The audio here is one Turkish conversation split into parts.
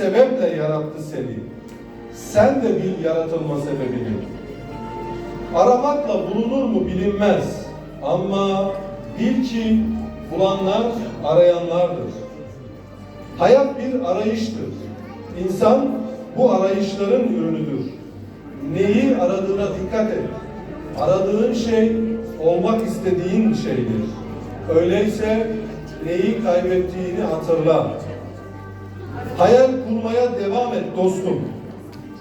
sebeple yarattı seni. Sen de bil yaratılma sebebini. Aramakla bulunur mu bilinmez. Ama bil ki bulanlar arayanlardır. Hayat bir arayıştır. İnsan bu arayışların ürünüdür. Neyi aradığına dikkat et. Aradığın şey olmak istediğin şeydir. Öyleyse neyi kaybettiğini hatırla. Hayal kurmaya devam et dostum.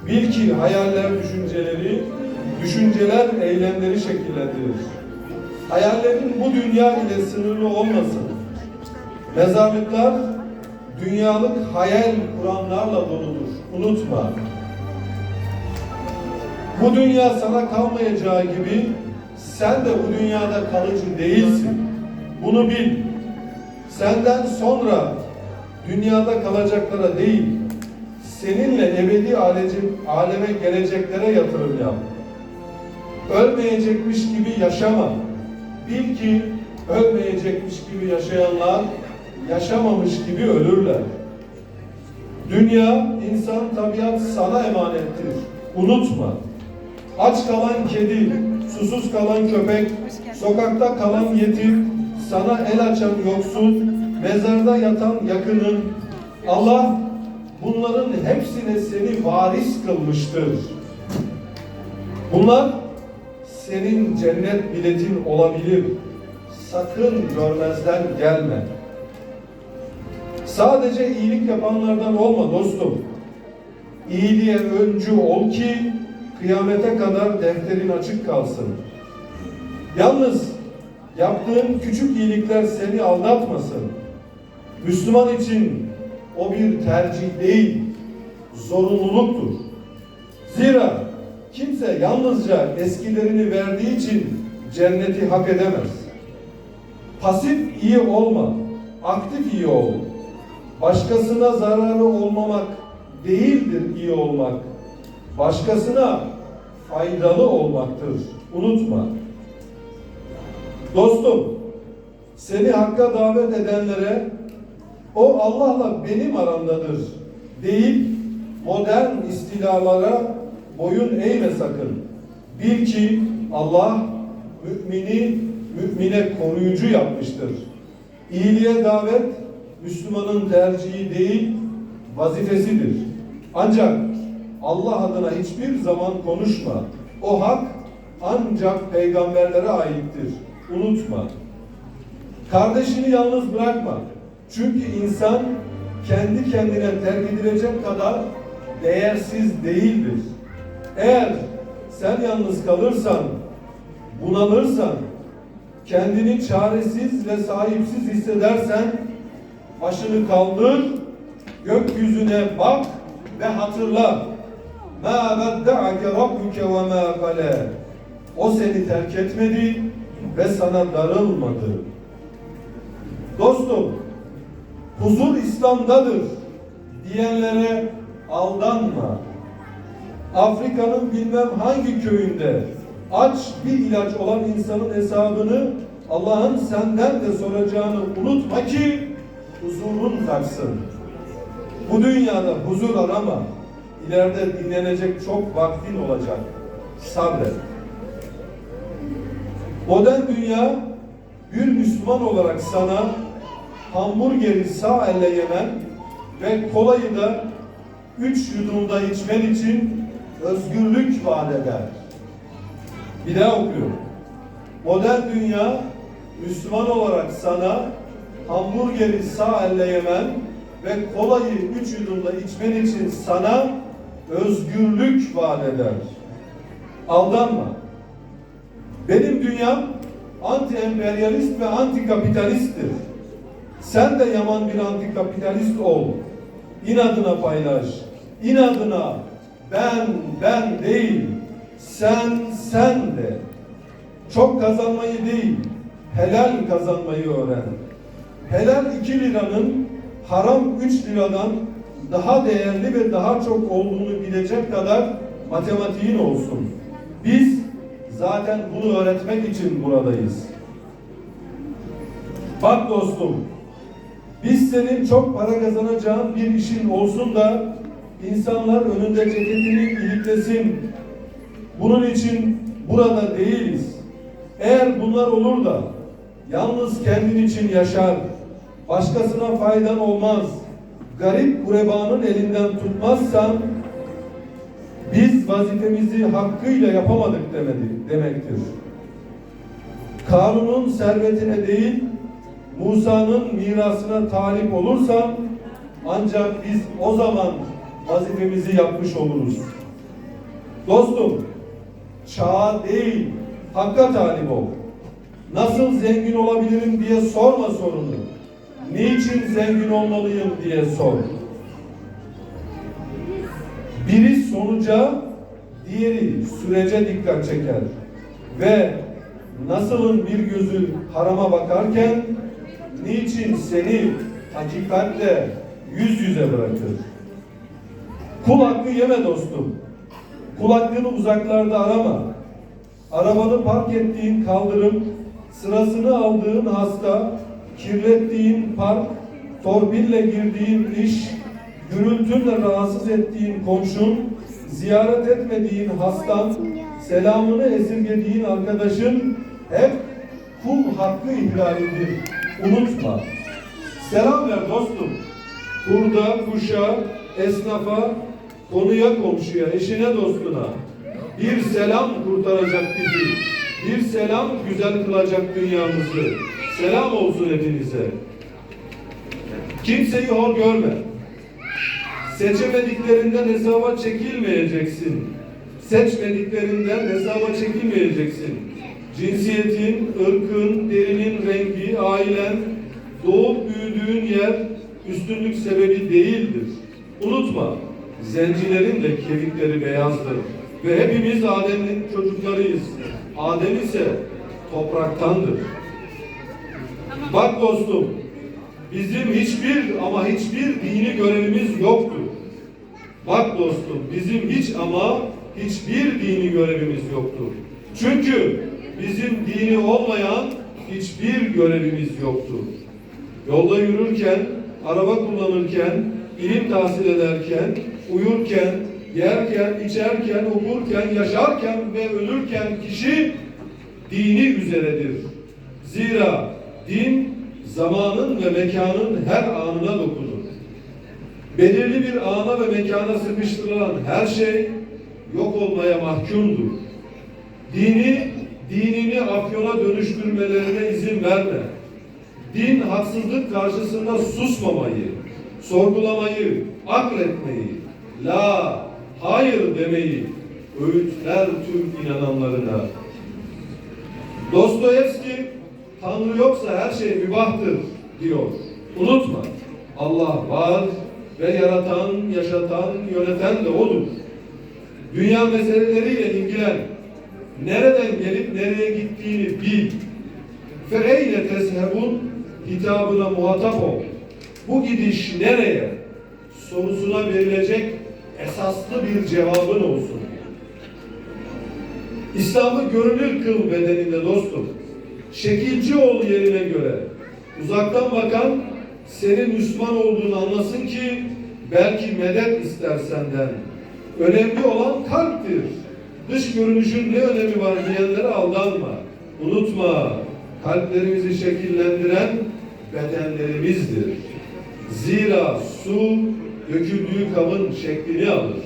Bil ki hayaller düşünceleri, düşünceler eylemleri şekillendirir. Hayallerin bu dünya ile sınırlı olmasın. Mezarlıklar dünyalık hayal kuranlarla doludur. Unutma. Bu dünya sana kalmayacağı gibi sen de bu dünyada kalıcı değilsin. Bunu bil. Senden sonra dünyada kalacaklara değil, seninle ebedi alece- aleme geleceklere yatırım yap. Ölmeyecekmiş gibi yaşama. Bil ki ölmeyecekmiş gibi yaşayanlar yaşamamış gibi ölürler. Dünya, insan, tabiat sana emanettir. Unutma. Aç kalan kedi, susuz kalan köpek, sokakta kalan yetim, sana el açan yoksul, mezarda yatan yakının, Allah bunların hepsine seni varis kılmıştır. Bunlar senin cennet biletin olabilir. Sakın görmezden gelme. Sadece iyilik yapanlardan olma dostum. İyiliğe öncü ol ki kıyamete kadar defterin açık kalsın. Yalnız yaptığın küçük iyilikler seni aldatmasın. Müslüman için o bir tercih değil, zorunluluktur. Zira kimse yalnızca eskilerini verdiği için cenneti hak edemez. Pasif iyi olma, aktif iyi ol. Başkasına zararı olmamak değildir iyi olmak. Başkasına faydalı olmaktır. Unutma. Dostum, seni hakka davet edenlere o Allah'la benim aramdadır deyip modern istilalara boyun eğme sakın. Bil ki Allah mümini mümine koruyucu yapmıştır. İyiliğe davet Müslümanın tercihi değil vazifesidir. Ancak Allah adına hiçbir zaman konuşma. O hak ancak peygamberlere aittir. Unutma. Kardeşini yalnız bırakma. Çünkü insan kendi kendine terk edilecek kadar değersiz değildir. Eğer sen yalnız kalırsan, bunalırsan, kendini çaresiz ve sahipsiz hissedersen, başını kaldır, gökyüzüne bak ve hatırla. مَا بَدَّعَكَ رَبُّكَ وَمَا قَلَى O seni terk etmedi ve sana darılmadı. Dostum, huzur İslam'dadır diyenlere aldanma. Afrika'nın bilmem hangi köyünde aç bir ilaç olan insanın hesabını Allah'ın senden de soracağını unutma ki huzurun kaçsın. Bu dünyada huzur arama. İleride dinlenecek çok vaktin olacak. Sabret. Modern dünya bir Müslüman olarak sana hamburgeri sağ elle yemen ve kolayı da üç yudumda içmen için özgürlük vaat eder. Bir daha okuyorum. Modern dünya Müslüman olarak sana hamburgeri sağ elle yemen ve kolayı üç yudumda içmen için sana özgürlük vaat eder. Aldanma. Benim dünyam anti emperyalist ve anti kapitalisttir. Sen de yaman bir anti kapitalist ol. İnadına paylaş. İnadına ben ben değil. Sen sen de. Çok kazanmayı değil, helal kazanmayı öğren. Helal 2 liranın haram 3 liradan daha değerli ve daha çok olduğunu bilecek kadar matematiğin olsun. Biz zaten bunu öğretmek için buradayız. Bak dostum, Biz senin çok para kazanacağın bir işin olsun da insanlar önünde ceketini iliklesin. Bunun için burada değiliz. Eğer bunlar olur da yalnız kendin için yaşar, başkasına faydan olmaz, garip gurebanın elinden tutmazsan biz vazifemizi hakkıyla yapamadık demedi, demektir. Karun'un servetine değil, Musa'nın mirasına talip olursan ancak biz o zaman vazifemizi yapmış oluruz. Dostum, çağa değil, hakka talip ol. Nasıl zengin olabilirim diye sorma sorunu. Niçin zengin olmalıyım diye sor. Biri sonuca, diğeri sürece dikkat çeker. Ve nasılın bir gözü harama bakarken niçin seni hakikatle yüz yüze bırakır? Kul hakkı yeme dostum. Kul hakkını uzaklarda arama. Arabanı park ettiğin kaldırım, sırasını aldığın hasta, kirlettiğin park, torpille girdiğin iş, gürültünle rahatsız ettiğin komşun, ziyaret etmediğin hastan, selamını esirgediğin arkadaşın hep kul hakkı ihlalidir. Unutma. Selam ver dostum. Kurda, kuşa, esnafa, konuya, komşuya, eşine, dostuna. Bir selam kurtaracak bizi. Bir selam güzel kılacak dünyamızı. Selam olsun hepinize. Kimseyi hor görme. Seçemediklerinden hesaba çekilmeyeceksin. Seçmediklerinden hesaba çekilmeyeceksin. Cinsiyetin, ırkın, derinin rengi, ailen, doğup büyüdüğün yer üstünlük sebebi değildir. Unutma, zencilerin de kemikleri beyazdır. Ve hepimiz Adem'in çocuklarıyız. Adem ise topraktandır. Bak dostum, bizim hiçbir ama hiçbir dini görevimiz yoktur. Bak dostum, bizim hiç ama hiçbir dini görevimiz yoktur. Çünkü bizim dini olmayan hiçbir görevimiz yoktur. Yolda yürürken, araba kullanırken, ilim tahsil ederken, uyurken, yerken, içerken, okurken, yaşarken ve ölürken kişi dini üzeredir. Zira din zamanın ve mekanın her anına dokunur. Belirli bir ana ve mekana sıkıştırılan her şey yok olmaya mahkumdur. Dini, dinini afyona dönüştürmelerine izin verme. Din haksızlık karşısında susmamayı, sorgulamayı, akletmeyi, la, hayır demeyi öğütler tüm inananlarına. Dostoyevski, Tanrı yoksa her şey mübahtır diyor. Unutma, Allah var ve yaratan, yaşatan, yöneten de O'dur. Dünya meseleleriyle ilgilen. Nereden gelip nereye gittiğini bil. Fereyle tezhebun hitabına muhatap ol. Bu gidiş nereye? Sorusuna verilecek esaslı bir cevabın olsun. İslam'ı görünür kıl bedeninde dostum. Şekilci ol yerine göre. Uzaktan bakan senin Müslüman olduğunu anlasın ki belki medet ister senden. Önemli olan kalptir. Dış görünüşün ne önemi var diyenlere aldanma. Unutma, kalplerimizi şekillendiren bedenlerimizdir. Zira su döküldüğü kabın şeklini alır.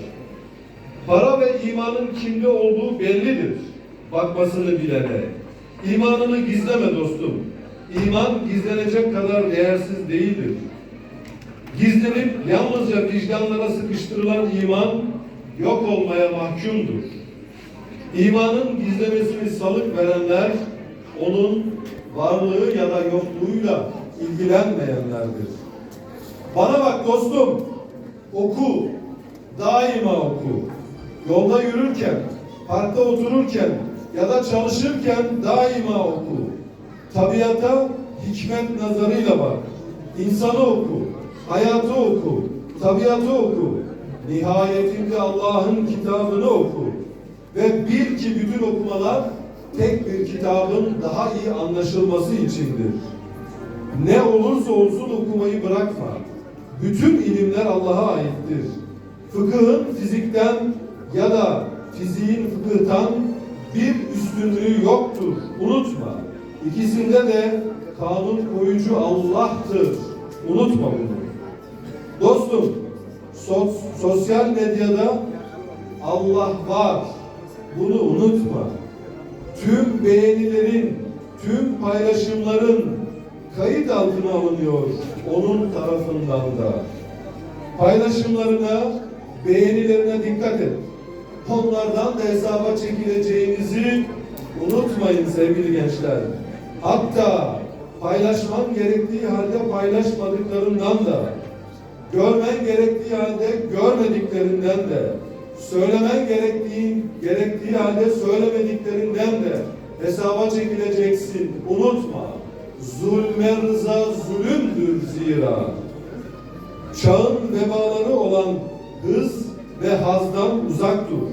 Para ve imanın kimde olduğu bellidir. Bakmasını bilene. İmanını gizleme dostum. İman gizlenecek kadar değersiz değildir. Gizlenip yalnızca vicdanlara sıkıştırılan iman yok olmaya mahkumdur. İmanın gizlemesini salık verenler onun varlığı ya da yokluğuyla ilgilenmeyenlerdir. Bana bak dostum, oku, daima oku. Yolda yürürken, parkta otururken ya da çalışırken daima oku. Tabiata hikmet nazarıyla bak. İnsanı oku, hayatı oku, tabiatı oku. Nihayetinde Allah'ın kitabını oku. Ve bil ki bütün okumalar tek bir kitabın daha iyi anlaşılması içindir. Ne olursa olsun okumayı bırakma. Bütün ilimler Allah'a aittir. Fıkıhın fizikten ya da fiziğin fıkıhtan bir üstünlüğü yoktur. Unutma. İkisinde de kanun koyucu Allah'tır. Unutma bunu. Dostum, sos- sosyal medyada Allah var. Bunu unutma. Tüm beğenilerin, tüm paylaşımların kayıt altına alınıyor onun tarafından da. Paylaşımlarına, beğenilerine dikkat et. Onlardan da hesaba çekileceğinizi unutmayın sevgili gençler. Hatta paylaşman gerektiği halde paylaşmadıklarından da, görmen gerektiği halde görmediklerinden de, söylemen gerektiği, gerektiği halde söylemediklerinden de hesaba çekileceksin. Unutma. Zulme rıza zulümdür zira. Çağın vebaları olan hız ve hazdan uzak dur.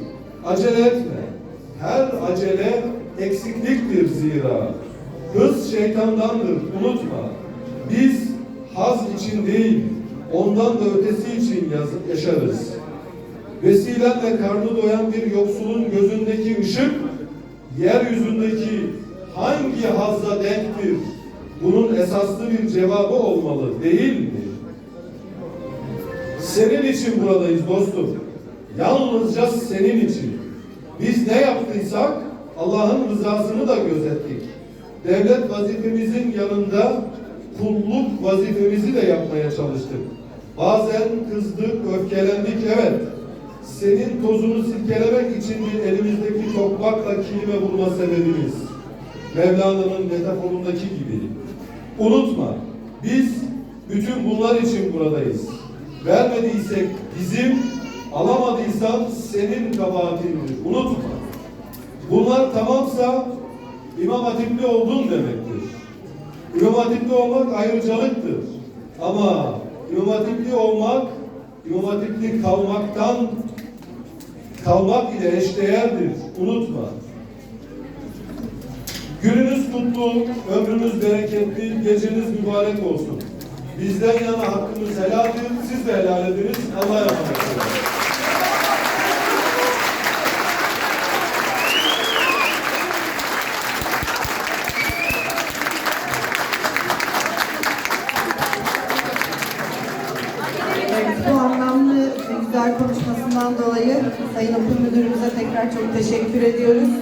Acele etme. Her acele eksikliktir zira. Hız şeytandandır, unutma. Biz haz için değil, ondan da ötesi için yaşarız. Vesilenle karnı doyan bir yoksulun gözündeki ışık, yeryüzündeki hangi hazza denktir? Bunun esaslı bir cevabı olmalı, değil mi? Senin için buradayız dostum. Yalnızca senin için. Biz ne yaptıysak Allah'ın rızasını da gözettik. Devlet vazifemizin yanında kulluk vazifemizi de yapmaya çalıştık. Bazen kızdık, öfkelendik evet. Senin tozunu silkelemek için bir elimizdeki tokmakla kilime vurma sebebimiz. Mevlana'nın metaforundaki gibi. Unutma, biz bütün bunlar için buradayız. Vermediysek bizim, alamadıysan senin kabahatindir. Unutma. Bunlar tamamsa İmam Hatipli oldun demektir. İmam Hatipli olmak ayrıcalıktır. Ama İmam Hatipli olmak, İmam Hatipli kalmaktan kalmak ile eşdeğerdir. Unutma. Gününüz kutlu, ömrünüz bereketli, geceniz mübarek olsun. Bizden yana hakkınız helaldir, siz de helal ediniz. Allah'a emanet olun. Tekrar çok teşekkür ediyoruz.